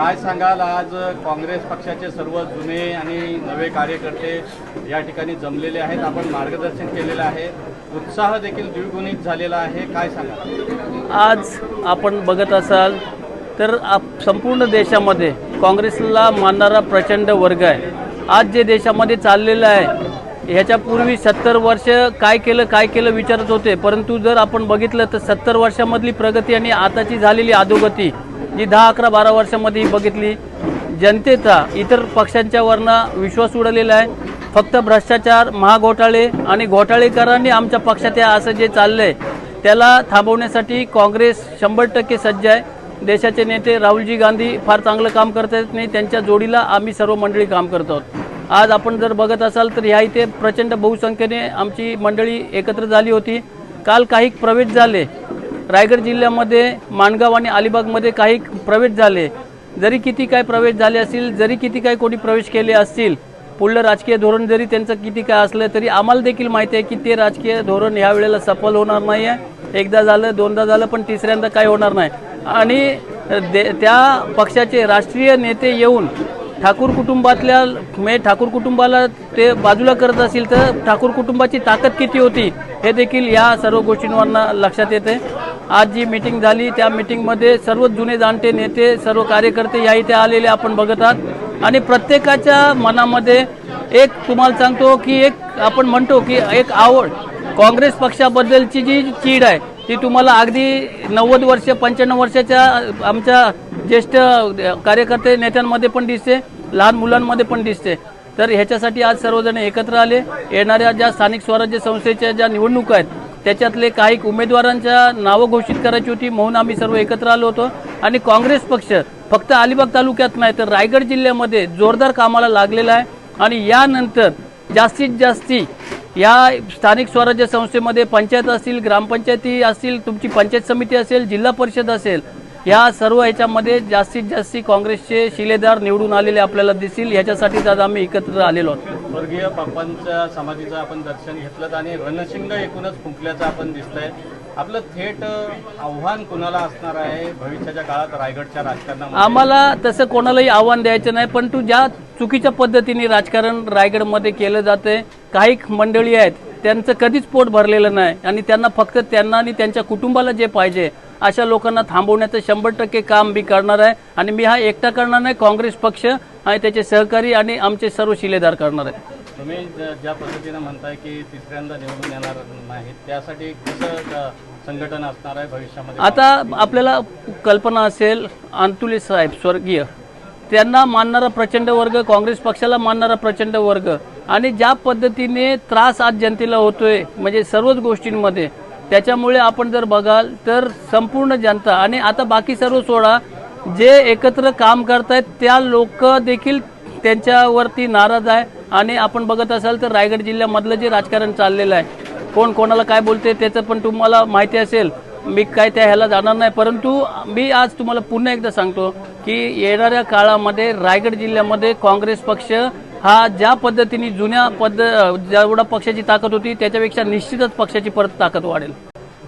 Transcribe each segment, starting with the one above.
काय सांगाल आज काँग्रेस पक्षाचे सर्व जुने आणि नवे कार्यकर्ते या ठिकाणी जमलेले आहेत? आपण मार्गदर्शन केलेलं आहे. उत्साह देखील द्विगुणित झालेला आहे. काय सांगाल? आज आपण बघत असाल तर आप संपूर्ण देशामध्ये काँग्रेसला मानणारा प्रचंड वर्ग आहे. आज जे देशामध्ये चाललेलं आहे ह्याच्यापूर्वी सत्तर वर्ष काय केलं काय केलं विचारत होते. परंतु जर आपण बघितलं तर सत्तर वर्षामधली प्रगती आणि आताची झालेली अधोगती जी दहा अकरा बारा वर्षामध्ये बघितली. जनतेचा इतर पक्षांच्या वरनं विश्वास उडलेला आहे. फक्त भ्रष्टाचार महाघोटाळे आणि घोटाळेकरांनी आमच्या पक्षात या असं जे चाललंय त्याला थांबवण्यासाठी काँग्रेस शंभर टक्के सज्ज आहे. देशाचे नेते राहुलजी गांधी फार चांगलं काम करत आहेत नाही त्यांच्या जोडीला आम्ही सर्व मंडळी काम करत आहोत. आज आपण जर बघत असाल तर ह्या इथे प्रचंड बहुसंख्येने आमची मंडळी एकत्र झाली होती. काल काही प्रवेश झाले. रायगड जिल्ह्यामध्ये माणगाव आणि अलिबागमध्ये काही प्रवेश झाले. जरी किती काय प्रवेश झाले असतील जरी किती काय कोणी प्रवेश केले असतील पुढलं राजकीय धोरण जरी त्यांचं किती काय असलं तरी आम्हाला देखील माहिती आहे की ते राजकीय धोरण ह्या वेळेला सफल होणार नाही आहे. एकदा झालं दोनदा झालं पण तिसऱ्यांदा काय होणार नाही. आणि दे त्या पक्षाचे राष्ट्रीय नेते येऊन ठाकूर कुटुंबातल्या म्हणजे ठाकूर कुटुंबाला ते बाजूला करत असतील तर ठाकूर कुटुंबाची ताकद किती होती हे देखील या सर्व गोष्टींवरनं लक्षात येते आज जी मीटिंग झाली त्या मीटिंगमध्ये सर्व जुने जाणते नेते सर्व कार्यकर्ते या इथे आलेले आपण बघत आहात. आणि प्रत्येकाच्या मनामध्ये एक तुम्हाला सांगतो की एक आपण म्हणतो की एक आवड काँग्रेस पक्षाबद्दलची जी चीड आहे ती तुम्हाला अगदी नव्वद वर्ष पंच्याण्णव वर्षाच्या आमच्या ज्येष्ठ कार्यकर्ते नेत्यांमध्ये पण दिसते लहान मुलांमध्ये पण दिसते. तर ह्याच्यासाठी आज सर्वजण एकत्र आले. येणाऱ्या ज्या स्थानिक स्वराज्य संस्थेच्या ज्या निवडणुका आहेत त्याच्यातले काही उमेदवारांच्या नावं घोषित करायची होती म्हणून आम्ही सर्व एकत्र आलो होतो. आणि काँग्रेस पक्ष फक्त अलिबाग तालुक्यात नाही तर रायगड जिल्ह्यामध्ये जोरदार कामाला लागलेला आहे. आणि यानंतर जास्तीत जास्ती या स्थानिक स्वराज्य संस्थेमध्ये पंचायत असतील ग्रामपंचायती असतील तुमची पंचायत समिती असेल जिल्हा परिषद असेल या सर्व ह्याच्यामध्ये जास्तीत जास्ती काँग्रेसचे शिलेदार निवडून आलेले आपल्याला दिसतील. ह्याच्यासाठीच आज आम्ही एकत्र आलेलो आहोत. स्वर्गीय बाप्पांच्या समाधीचं आपण दर्शन घेतलं आणि रणशिंग एकूणच फुंकल्याचं आपण दिसतंय. आपलं थेट आव्हान कुणाला असणार आहे? भविष्याच्या काळात रायगडच्या राजकारणामध्ये? आम्हाला तसं कोणालाही आव्हान द्यायचं नाही पण तू ज्या चुकीच्या पद्धतीने राजकारण रायगडमध्ये केलं जाते काही मंडळी आहेत त्यांचं कधीच पोट भरलेलं नाही. आणि त्यांना फक्त त्यांना आणि त्यांच्या कुटुंबाला जे पाहिजे अशा लोकांना थांबवण्याचं शंभर टक्के काम मी करणार आहे. आणि मी हा एकटा करणार नाही काँग्रेस पक्ष आणि त्याचे सहकारी आणि आमचे सर्व शिलेदार करणार आहे. तुम्ही ज्या पद्धतीनं म्हणताय की तिसऱ्यांदा निवडून येणार नाहीत त्यासाठी कसं संघटन असणार आहे भविष्यामध्ये? आता आपल्याला कल्पना असेल अंतुले साहेब स्वर्गीय. त्यांना मानणारा प्रचंड वर्ग काँग्रेस पक्षाला मानणारा प्रचंड वर्ग. आणि ज्या पद्धतीने त्रास आज जनतेला होतोय म्हणजे सर्वच गोष्टींमध्ये त्याच्यामुळे आपण जर बघाल तर संपूर्ण जनता आणि आता बाकी सर्व सोडा जे एकत्र काम करतायत त्या लोक देखील त्यांच्यावरती नाराज आहे. आणि आपण बघत असाल तर रायगड जिल्ह्यामधलं जे राजकारण चाललेलं आहे कोण कोणाला काय बोलते त्याचं पण तुम्हाला माहिती असेल. मी काय त्या ह्याला जाणार नाही परंतु मी आज तुम्हाला पुन्हा एकदा सांगतो की येणाऱ्या काळामध्ये रायगड जिल्ह्यामध्ये काँग्रेस पक्ष हा ज्या पद्धतीने जुन्या पद्ध जेवढा पक्षाची ताकद होती त्याच्यापेक्षा निश्चितच पक्षाची परत ताकद वाढेल.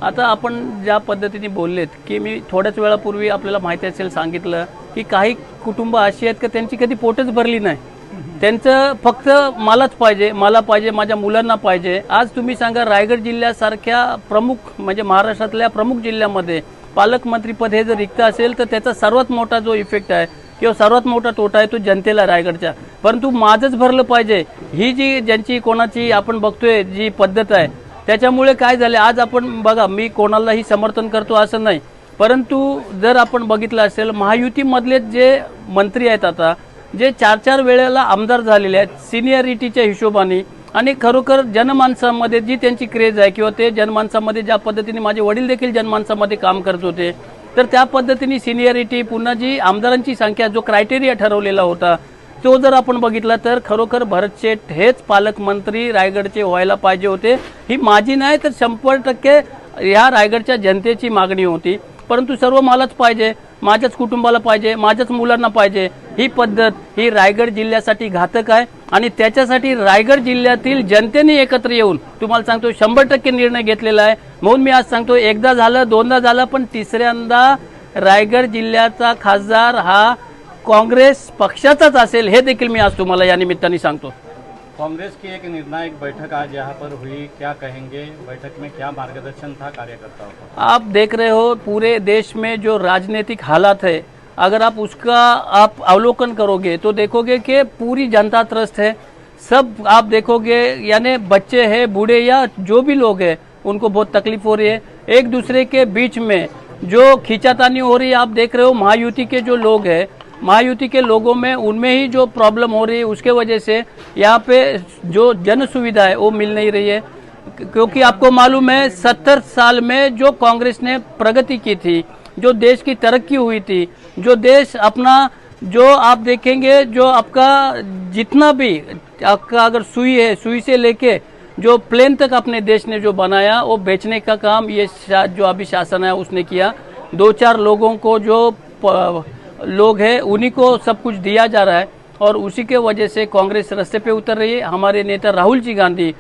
आता आपण ज्या पद्धतीने बोललेत की मी थोड्याच वेळापूर्वी आपल्याला माहिती असेल सांगितलं की काही कुटुंब अशी आहेत की त्यांची कधी पोटच भरली नाही. त्यांचं फक्त मलाच पाहिजे मला पाहिजे माझ्या मुलांना पाहिजे. आज तुम्ही सांगा रायगड जिल्ह्यासारख्या प्रमुख म्हणजे महाराष्ट्रातल्या प्रमुख जिल्ह्यामध्ये पालकमंत्रीपद हे जर रिक्त असेल तर त्याचा सर्वात मोठा जो इफेक्ट आहे किंवा सर्वात मोठा तोटा आहे तो जनतेला रायगडच्या परंतु माझंच भरलं पाहिजे. ही जी ज्यांची कोणाची आपण बघतोय जी पद्धत आहे त्याच्यामुळे काय झाले आज आपण बघा मी कोणालाही समर्थन करतो असं नाही. परंतु जर आपण बघितलं असेल महायुतीमधले जे मंत्री आहेत आता जे चार चार वेळेला आमदार झालेले आहेत सिनियरिटीच्या हिशोबाने आणि खरोखर जनमानसामध्ये जी त्यांची क्रेज आहे किंवा ते जनमानसामध्ये ज्या पद्धतीने माझे वडील देखील जनमानसामध्ये काम करत होते तर त्या पद्धतीने सिनियरिटी पुन्हा जी आमदारांची संख्या जो क्रायटेरिया ठरवलेला होता तो जर आपण बघितला तर खरोखर भरत शेठ हेच पालकमंत्री रायगडचे व्हायला पाहिजे होते. ही माझी नाही तर शंभर टक्के ह्या रायगडच्या जनतेची मागणी होती. परंतु सर्व मलाच पाहिजे. माझ्याच कुटुंबाला पाहिजे माझ्याच मुलांना पाहिजे. ही पद्धत ही रायगड जिल्ह्यासाठी घातक आहे आणि त्याच्यासाठी रायगड जिल्ह्यातील जनतेने एकत्र येऊन तुम्हाला सांगतो शंभर टक्के निर्णय घेतलेला आहे. म्हणून मी आज सांगतो एकदा झालं दोनदा झालं पण तिसऱ्यांदा रायगड जिल्ह्याचा खासदार हा काँग्रेस पक्षाचाच असेल हे देखील मी आज तुम्हाला या निमित्ताने सांगतो. कांग्रेस की एक निर्णायक बैठक आज यहाँ पर हुई। क्या कहेंगे? बैठक में क्या मार्गदर्शन था कार्यकर्ताओं को? आप देख रहे हो, पूरे देश में जो राजनीतिक हालात है, अगर आप उसका आप अवलोकन करोगे तो देखोगे कि पूरी जनता त्रस्त है। सब आप देखोगे, यानी बच्चे हैं, बूढ़े या जो भी लोग हैं, उनको बहुत तकलीफ़ हो रही है। एक दूसरे के बीच में जो खींचातानी हो रही है, आप देख रहे हो, महायुति के जो लोग हैं महायुति के लोगों में, उनमें ही जो प्रॉब्लम हो रही है, उसके वजह से यहाँ पे जो जन सुविधा है, वो मिल नहीं रही है। क्योंकि आपको मालूम है, सत्तर साल में जो कांग्रेस ने प्रगति की थी, जो देश की तरक्की हुई थी, जो देश अपना, जो आप देखेंगे, जो आपका जितना भी, आपका अगर सुई है, सुई से लेके जो प्लेन तक अपने देश ने जो बनाया, वो बेचने का काम, ये जो अभी शासन है, उसने किया। दो चार लोगों को जो लोग हैं उन्हीं को सब कुछ दिया जा रहा है और उसी के वजह से कांग्रेस रस्ते पे उतर रही है। हमारे नेता राहुल जी गांधी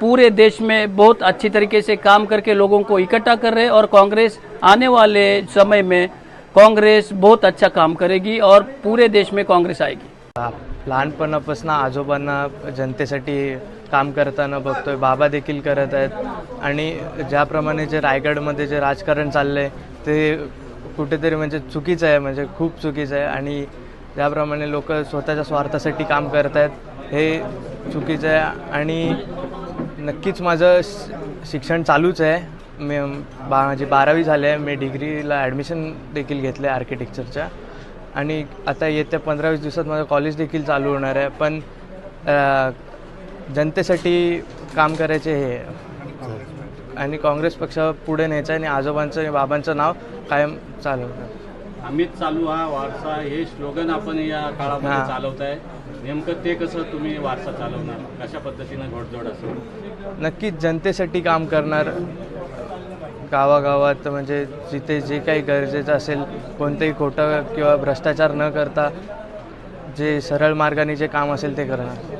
पूरे देश में बहुत अच्छी तरीके से काम करके लोगों को इकट्ठा कर रहे हैं और कांग्रेस आने वाले समय में कांग्रेस बहुत अच्छा काम करेगी और पूरे देश में कांग्रेस आएगी। लहानपणापासून आजोबांना जनतेसाठी काम करताना बघतोय बाबा देखील करत आहेत. आणि ज्याप्रमाणे जे रायगडमध्ये जे राजकारण चाललंय ते कुठेतरी म्हणजे चुकीचं आहे म्हणजे खूप चुकीचं आहे. आणि ज्याप्रमाणे लोक स्वतःच्या स्वार्थासाठी काम करत आहेत हे चुकीचं आहे. आणि नक्कीच माझं शिक्षण चालूच आहे. मी बा माझी बारावी झाली आहे. मी डिग्रीला ॲडमिशन देखील घेतलं आहे आर्किटेक्चरच्या. आणि आता येत्या पंधरा वीस दिवसात माझं कॉलेज देखील चालू होणार आहे. पण जनतेसाठी काम करायचे हे. आणि काँग्रेस पक्ष पुढे न्यायचं आणि आजोबांचं आणि बाबांचं नाव कायम चालवतं. अमित चालू हा वारसा हे स्लोगन आपण या काळामध्ये हा. चालवत आहे नेमकं ते कसं तुम्ही वारसा चालवणार? कशा पद्धतीनं घोडदोड असेल? नक्कीच जनतेसाठी काम करणार गावागावात म्हणजे जिथे जे काही गरजेचं असेल कोणतंही खोटं किंवा भ्रष्टाचार न करता जे सरळ मार्गाने जे काम असेल ते करणार.